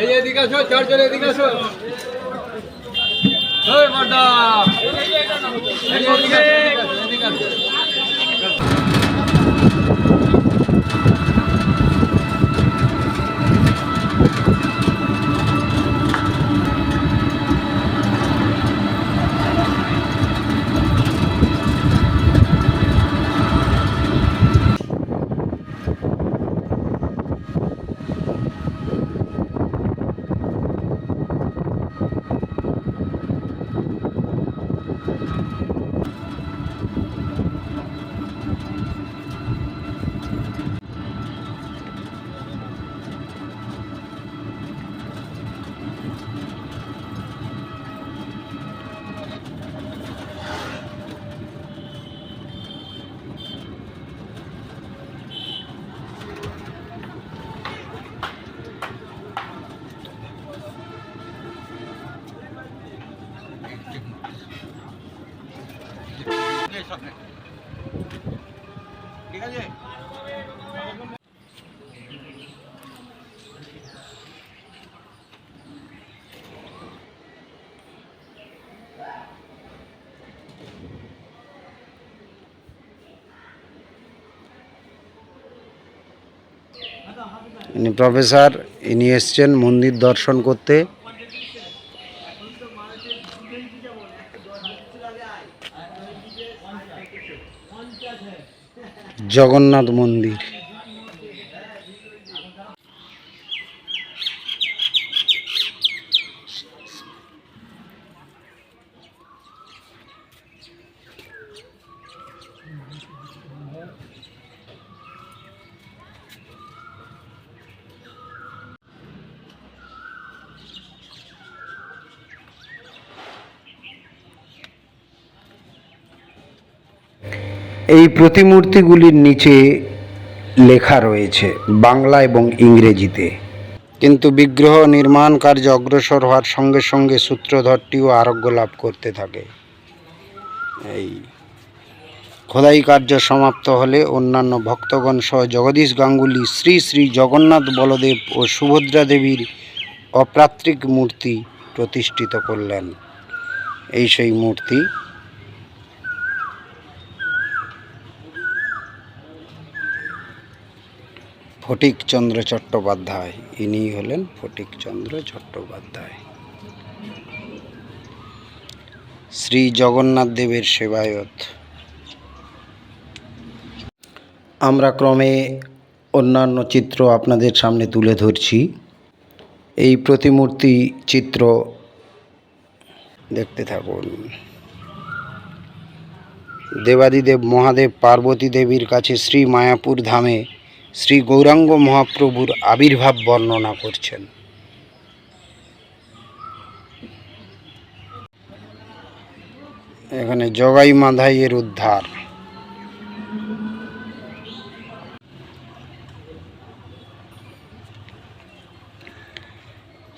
এই এদিকে আসো চারজন এদিকে আসো। ওই মাড্ডা এদিকে আসো, এদিকে আসো। ঠিক আছে ইনি প্রফেসর ইনি এসছেন মন্দির দর্শন করতে। জগন্নাথ মন্দির। এই প্রতিমূর্তিগুলির নিচে লেখা রয়েছে বাংলা এবং ইংরেজিতে। কিন্তু বিগ্রহ নির্মাণ কার্য অগ্রসর হওয়ার সঙ্গে সঙ্গে সূত্রধরটিও আরোগ্য লাভ করতে থাকে। এই খোদাই কার্য সমাপ্ত হলে অন্যান্য ভক্তগণ সহ জগদীশ গাঙ্গুলি, শ্রী শ্রী জগন্নাথ বলদেব ও সুভদ্রা দেবীর অপ্রাত্রিক মূর্তি প্রতিষ্ঠিত করলেন। এই সেই মূর্তি ফটিকচন্দ্র চট্টোপাধ্যায়। ইনি হলেন ফটিকচন্দ্র চট্টোপাধ্যায়। শ্রী জগন্নাথ দেবের সেবায়ত। আমরা ক্রমে অন্যান্য চিত্র আপনাদের সামনে তুলে ধরছি। এই প্রতিমূর্তি চিত্র দেখতে থাকুন। দেবাদিদেব মহাদেব পার্বতী দেবীর কাছে শ্রী মায়াপুর ধামে শ্রী গৌরাঙ্গ মহাপ্রভুর আবির্ভাব বর্ণনা করছেন। এখানে জগাই মাধাইয়ের উদ্ধার।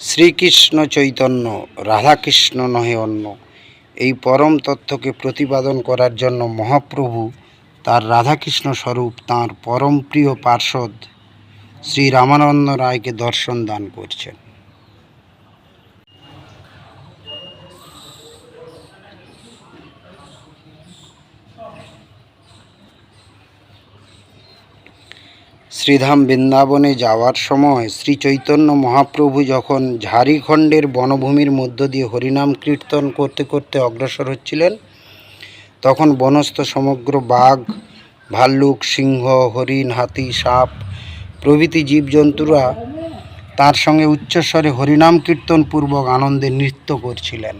শ্রীকৃষ্ণ চৈতন্য, রাধাকৃষ্ণ নহে অন্য, এই পরম তত্ত্বকে প্রতিপাদন করার জন্য মহাপ্রভু তার রাধাকৃষ্ণ স্বরূপ তাঁর পরম প্রিয় পার্ষদ শ্রী রামানন্দ রায়কে দর্শন দান করছেন। শ্রীধাম বৃন্দাবনে যাওয়ার সময় শ্রী চৈতন্য মহাপ্রভু যখন ঝাড়িখণ্ডের বনভূমির মধ্য দিয়ে হরিনাম কীর্তন করতে করতে অগ্রসর হচ্ছিলেন তখন বনস্থ সমগ্র বাঘ, ভাল্লুক, সিংহ, হরিণ, হাতি, সাপ প্রভৃতি জীবজন্তুরা তার সঙ্গে উচ্চস্বরে হরিনাম কীর্তন পূর্বক আনন্দে নৃত্য করছিলেন।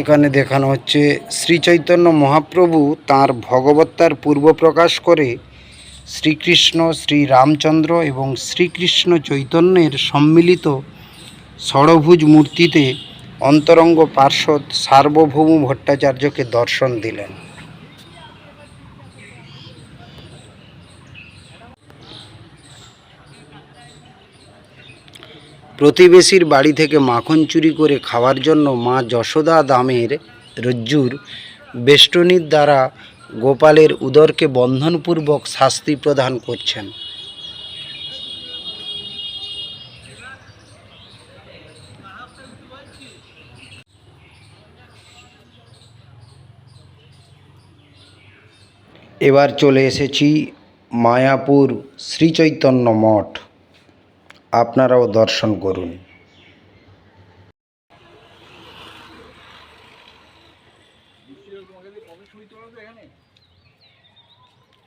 এখানে দেখানো হচ্ছে শ্রী চৈতন্য মহাপ্রভু তাঁর ভগবত্তার পূর্ব প্রকাশ করে শ্রীকৃষ্ণ, শ্রীরামচন্দ্র এবং শ্রীকৃষ্ণ চৈতন্যের সম্মিলিত ষড়ভুজ মূর্তিতে অন্তরঙ্গ পার্শ্বদ সার্বভৌম ভট্টাচার্যকে দর্শন দিলেন। প্রতিবেশীর বাড়ি থেকে মাখন চুরি করে খাওয়ার জন্য মা যশোদা দামের রজ্জুর বেষ্টনীর দ্বারা গোপালের উদরকে বন্ধনপূর্বক শাস্তি প্রদান করছেন। এবার চলে এসেছি মায়াপুর শ্রীচৈতন্য মঠ। আপনারাও দর্শন করুন।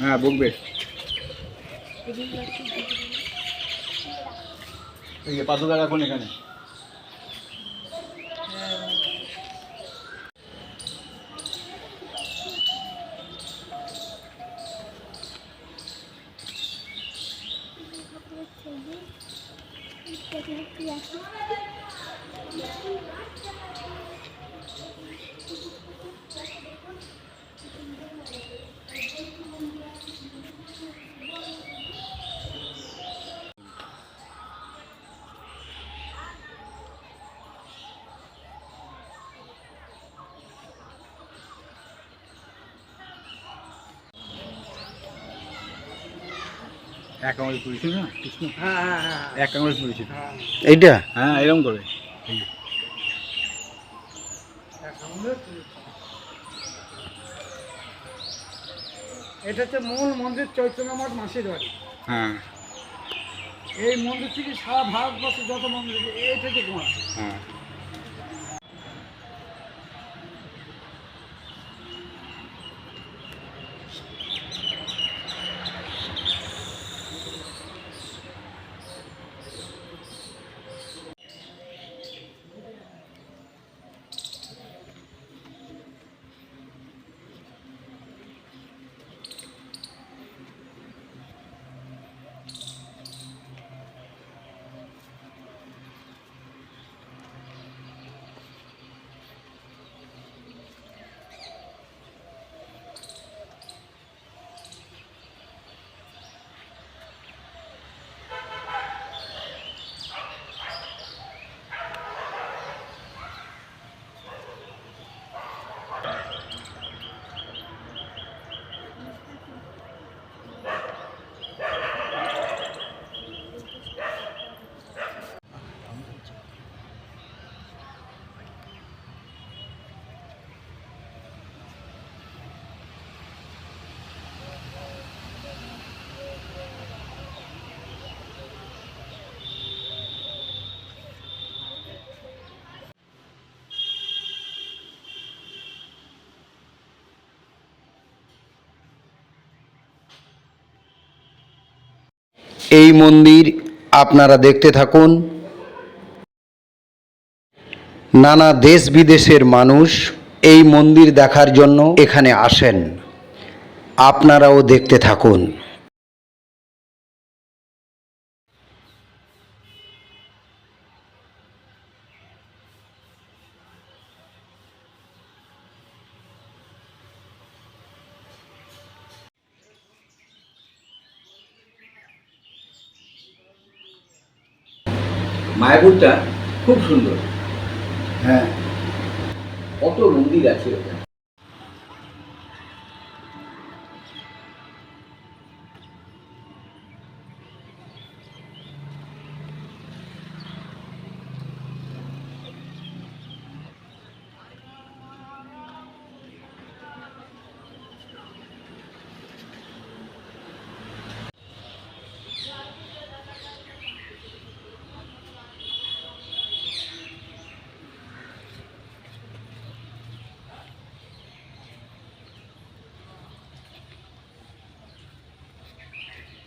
হ্যাঁ বকবে। এই পাঁচশো টাকা এখন এখানে। এক আঙুল তুলেছিল না? কৃষ্ণ? এক আঙুল তুলেছিল এইটা? হ্যাঁ এরকম করে। এটা হচ্ছে মূল মন্দির মাসির বাড়ি হ্যাঁ। এই মন্দির থেকে সারা ভারতবর্ষে যত মন্দির এইটা থেকে কোন হ্যাঁ। এই মন্দির আপনারা দেখতে থাকুন। নানা দেশ বিদেশের মানুষ এই মন্দির দেখার জন্য এখানে আসেন। আপনারাও দেখতে থাকুন। মায়াপুরটা খুব সুন্দর। হ্যাঁ। কত মন্দির আছে ওখানে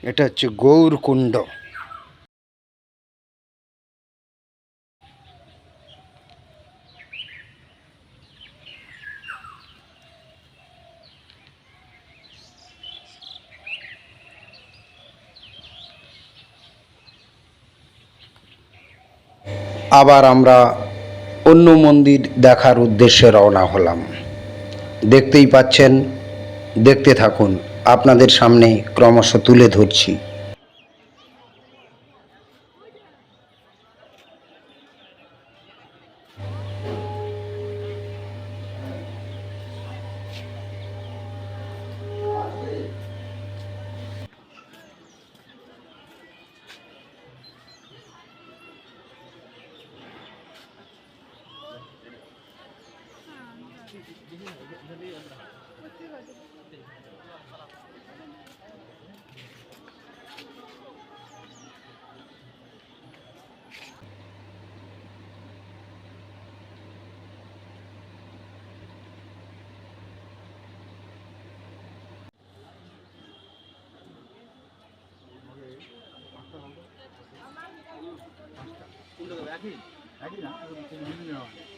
এটা হচ্ছে গৌরকুণ্ড। আবার আমরা অন্য মন্দির দেখার উদ্দেশ্যে রওনা হলাম। দেখতেই পাচ্ছেন, দেখতে থাকুন। আপনাদের সামনে ক্রমশ তুলে ধরছি। একই না বিভিন্ন হয়।